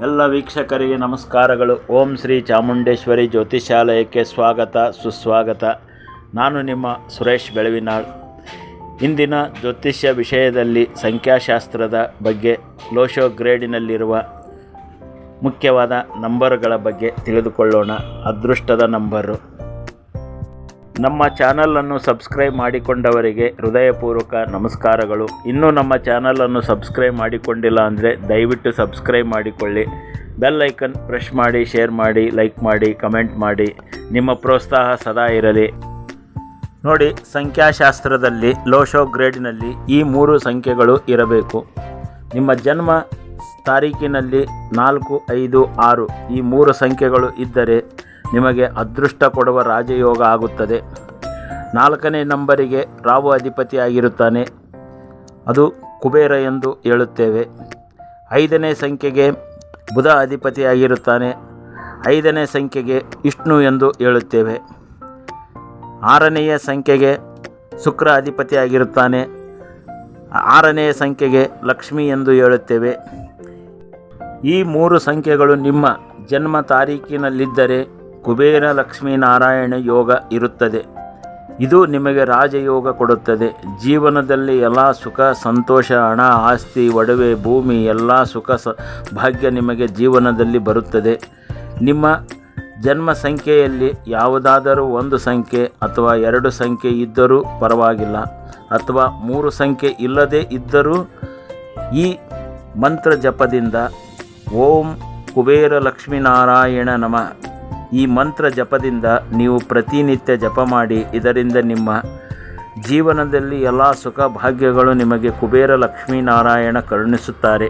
ಎಲ್ಲ ವೀಕ್ಷಕರಿಗೆ ನಮಸ್ಕಾರಗಳು. ಓಂ ಶ್ರೀ ಚಾಮುಂಡೇಶ್ವರಿ ಜ್ಯೋತಿಷಾಲಯಕ್ಕೆ ಸ್ವಾಗತ, ಸುಸ್ವಾಗತ. ನಾನು ನಿಮ್ಮ ಸುರೇಶ್ ಬೆಳವಿನಾಳ್. ಇಂದಿನ ಜ್ಯೋತಿಷ್ಯ ವಿಷಯದಲ್ಲಿ ಸಂಖ್ಯಾಶಾಸ್ತ್ರದ ಬಗ್ಗೆ, ಲೋಶೋ ಗ್ರೇಡಿನಲ್ಲಿರುವ ಮುಖ್ಯವಾದ ನಂಬರ್ಗಳ ಬಗ್ಗೆ ತಿಳಿದುಕೊಳ್ಳೋಣ. ಅದೃಷ್ಟದ ನಂಬರು. ನಮ್ಮ ಚಾನಲನ್ನು ಸಬ್ಸ್ಕ್ರೈಬ್ ಮಾಡಿಕೊಂಡವರಿಗೆ ಹೃದಯಪೂರ್ವಕ ನಮಸ್ಕಾರಗಳು. ಇನ್ನೂ ನಮ್ಮ ಚಾನಲನ್ನು ಸಬ್ಸ್ಕ್ರೈಬ್ ಮಾಡಿಕೊಂಡಿಲ್ಲ ಅಂದರೆ ದಯವಿಟ್ಟು ಸಬ್ಸ್ಕ್ರೈಬ್ ಮಾಡಿಕೊಳ್ಳಿ. ಬೆಲ್ ಐಕನ್ ಪ್ರೆಸ್ ಮಾಡಿ, ಶೇರ್ ಮಾಡಿ, ಲೈಕ್ ಮಾಡಿ, ಕಮೆಂಟ್ ಮಾಡಿ. ನಿಮ್ಮ ಪ್ರೋತ್ಸಾಹ ಸದಾ ಇರಲಿ. ನೋಡಿ, ಸಂಖ್ಯಾಶಾಸ್ತ್ರದಲ್ಲಿ, ಲೋಶೋ ಗ್ರೇಡ್ನಲ್ಲಿ ಈ ಮೂರು ಸಂಖ್ಯೆಗಳು ಇರಬೇಕು. ನಿಮ್ಮ ಜನ್ಮ ತಾರೀಕಿನಲ್ಲಿ ನಾಲ್ಕು ಐದು ಆರು ಈ ಮೂರು ಸಂಖ್ಯೆಗಳು ಇದ್ದರೆ ನಿಮಗೆ ಅದೃಷ್ಟ ಕೊಡುವ ರಾಜಯೋಗ ಆಗುತ್ತದೆ. ನಾಲ್ಕನೇ ನಂಬರಿಗೆ ರಾವು ಅಧಿಪತಿಯಾಗಿರುತ್ತಾನೆ. ಅದು ಕುಬೇರ ಎಂದು ಹೇಳುತ್ತೇವೆ. ಐದನೇ ಸಂಖ್ಯೆಗೆ ಬುಧ ಅಧಿಪತಿಯಾಗಿರುತ್ತಾನೆ. ಐದನೇ ಸಂಖ್ಯೆಗೆ ವಿಷ್ಣು ಎಂದು ಹೇಳುತ್ತೇವೆ. ಆರನೆಯ ಸಂಖ್ಯೆಗೆ ಶುಕ್ರ ಅಧಿಪತಿಯಾಗಿರುತ್ತಾನೆ. ಆರನೆಯ ಸಂಖ್ಯೆಗೆ ಲಕ್ಷ್ಮಿ ಎಂದು ಹೇಳುತ್ತೇವೆ. ಈ ಮೂರು ಸಂಖ್ಯೆಗಳು ನಿಮ್ಮ ಜನ್ಮ ತಾರೀಕಿನಲ್ಲಿದ್ದರೆ ಕುಬೇರ ಲಕ್ಷ್ಮೀನಾರಾಯಣ ಯೋಗ ಇರುತ್ತದೆ. ಇದು ನಿಮಗೆ ರಾಜಯೋಗ ಕೊಡುತ್ತದೆ. ಜೀವನದಲ್ಲಿ ಎಲ್ಲ ಸುಖ, ಸಂತೋಷ, ಹಣ, ಆಸ್ತಿ, ಒಡವೆ, ಭೂಮಿ, ಎಲ್ಲ ಸುಖ, ಸ, ಭಾಗ್ಯ ನಿಮಗೆ ಜೀವನದಲ್ಲಿ ಬರುತ್ತದೆ. ನಿಮ್ಮ ಜನ್ಮ ಸಂಖ್ಯೆಯಲ್ಲಿ ಯಾವುದಾದರೂ ಒಂದು ಸಂಖ್ಯೆ ಅಥವಾ ಎರಡು ಸಂಖ್ಯೆ ಇದ್ದರೂ ಪರವಾಗಿಲ್ಲ. ಅಥವಾ ಮೂರು ಸಂಖ್ಯೆ ಇಲ್ಲದೇ ಇದ್ದರೂ ಈ ಮಂತ್ರ ಜಪದಿಂದ ಓಂ ಕುಬೇರ ಲಕ್ಷ್ಮೀನಾರಾಯಣ ನಮ. ಈ ಮಂತ್ರ ಜಪದಿಂದ ನೀವು ಪ್ರತಿನಿತ್ಯ ಜಪ ಮಾಡಿ, ಇದರಿಂದ ನಿಮ್ಮ ಜೀವನದಲ್ಲಿ ಎಲ್ಲ ಸುಖ ಭಾಗ್ಯಗಳು ನಿಮಗೆ ಕುಬೇರ ಲಕ್ಷ್ಮೀನಾರಾಯಣ ಕರುಣಿಸುತ್ತಾರೆ.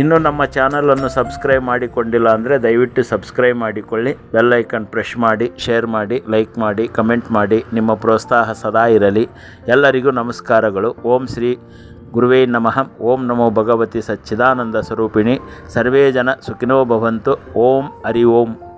ಇನ್ನು ನಮ್ಮ ಚಾನಲನ್ನು ಸಬ್ಸ್ಕ್ರೈಬ್ ಮಾಡಿಕೊಂಡಿಲ್ಲ ಅಂದರೆ ದಯವಿಟ್ಟು ಸಬ್ಸ್ಕ್ರೈಬ್ ಮಾಡಿಕೊಳ್ಳಿ ಬೆಲ್ಲೈಕನ್ ಪ್ರೆಶ್ ಮಾಡಿ, ಶೇರ್ ಮಾಡಿ, ಲೈಕ್ ಮಾಡಿ, ಕಮೆಂಟ್ ಮಾಡಿ, ನಿಮ್ಮ ಪ್ರೋತ್ಸಾಹ ಸದಾ ಇರಲಿ. ಎಲ್ಲರಿಗೂ ನಮಸ್ಕಾರಗಳು. ಓಂ ಶ್ರೀ ಗುರುವೇ ನಮಃ. ಓಂ ನಮೋ ಭಗವತಿ ಸಚ್ಚಿದಾನಂದ ಸ್ವರೂಪಿಣಿ. ಸರ್ವೇ ಜನ ಸುಖಿನೋ ಭವಂತು. ಓಂ ಹರಿ ಓಂ.